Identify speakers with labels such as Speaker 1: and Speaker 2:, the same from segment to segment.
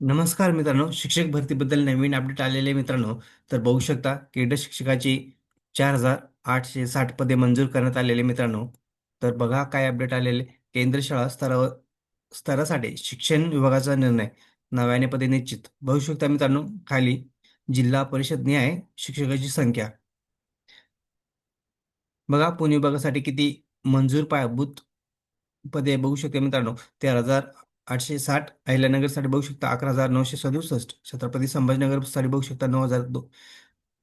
Speaker 1: नमस्कार मित्रांनो. शिक्षक भरतीबद्दल नवीन अपडेट आलेले मित्रांनो. तर बघू शकता क्रीडा शिक्षकाची चार हजार आठशे साठ पदे मंजूर करण्यात आलेले मित्रांनो. तर बघा काय अपडेट आलेले. केंद्र शाळा स्तरावर स्तरासाठी शिक्षण विभागाचा निर्णय नव्याने पदे निश्चित. बघू शकता मित्रांनो खाली जिल्हा परिषद न्याय शिक्षकाची संख्या. बघा पुणे विभागासाठी किती मंजूर पायाभूत पदे बघू शकता मित्रांनो. तेरा हजार आठशे साठ अहिल्यानगरसाठी बघू शकता अकरा हजार नऊशे सदुसष्ट छत्रपती संभाजीनगरसाठी बघू शकता नऊ हजार दो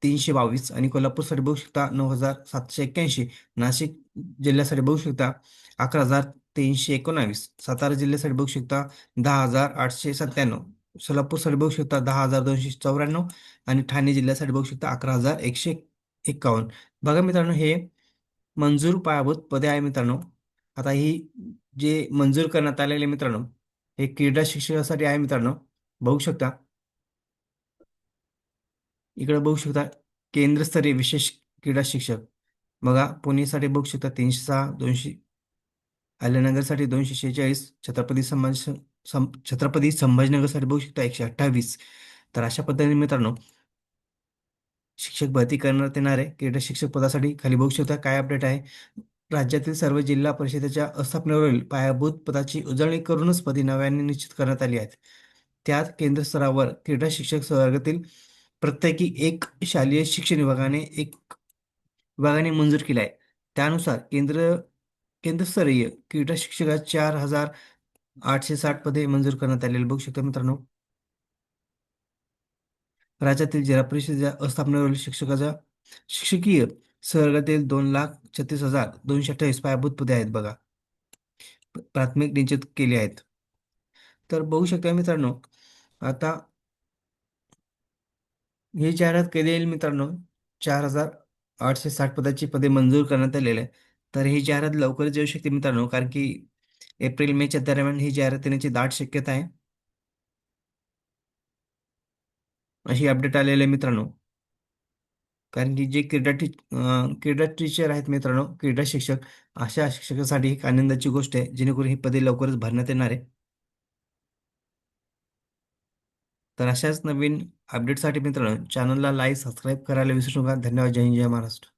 Speaker 1: तीनशे बावीस आणि कोल्हापूरसाठी बघू शकता नऊ हजार सातशे एक्क्याऐंशी नाशिक जिल्ह्यासाठी बघू शकता अकरा हजार तीनशे एकोणावीस सातारा जिल्ह्यासाठी बघू शकता दहा हजार आठशे सत्त्याण्णव सोलापूरसाठी बघू शकता दहा हजार दोनशे चौऱ्याण्णव आणि ठाणे जिल्ह्यासाठी बघू शकता अकरा हजार एकशे एक्कावन्न. बघा मित्रांनो हे मंजूर पायाभूत पदे आहे मित्रांनो. आता ही जे मंजूर करण्यात आलेले मित्रांनो हे क्रीडा शिक्षकासाठी आहे मित्रांनो. बघू शकता. इकडे बघू शकता केंद्रस्तरीय विशेष क्रीडा शिक्षक. बघा पुणेसाठी बघू शकता तीनशे सहा दोनशे अहिल्यानगरसाठी दोनशे शेहेचाळीस छत्रपती संभाज सं छत्रपती संभाजीनगरसाठी बघू शकता एकशे अठ्ठावीस. तर अशा पद्धतीने मित्रांनो शिक्षक भरती करण्यात येणार आहे. क्रीडा शिक्षक पदासाठी खाली बघू शकता काय अपडेट आहे? राज्यातील सर्व जिल्हा परिषदेच्या अस्थापनेवरील पायाभूत पदाची उजळणी करूनच पदी नव्याने निश्चित करण्यात आली आहेत. त्यात केंद्र स्तरावर क्रीडा शिक्षक वर्गातील प्रत्येकी एक शालेय शिक्षण विभागाने एक विभागाने मंजूर केला आहे त्यानुसार केंद्र केंद्रस्तरीय क्रीडा शिक्षकात चार हजार आठशे साठ पदे मंजूर करण्यात आलेले. बघू शकता मित्रांनो. राज्यातील जिल्हा परिषदेच्या अस्थापनेवरील शिक्षकाच्या शिक्षकीय सहवर्गातील दोन लाख छत्तीस हजार दोनशे अठ्ठावीस पायाभूत पदे आहेत बघा. प्राथमिक निश्चित केले आहेत. तर बघू शकता मित्रांनो आता ही जाहिरात केली येईल मित्रांनो चार हजार आठशे साठ पदाची पदे मंजूर करण्यात आलेले आहे तर ही जाहिरात लवकरच येऊ शकते मित्रांनो कारण की एप्रिल मेच्या दरम्यान ही जाहिरात येण्याची दाट शक्यता आहे. अशी अपडेट आलेली आहे मित्रांनो. कारण की जे क्रीडा टीच क्रीडा टीचर आहेत मित्रांनो क्रीडा शिक्षक अशा शिक्षकांसाठी एक आनंदाची गोष्ट आहे जेणेकरून ही पदे लवकरच भरण्यात येणार आहे. तर अशाच नवीन अपडेटसाठी मित्रांनो चॅनलला लाईक सबस्क्राईब करायला विसरू नका. धन्यवाद. जय जय महाराष्ट्र.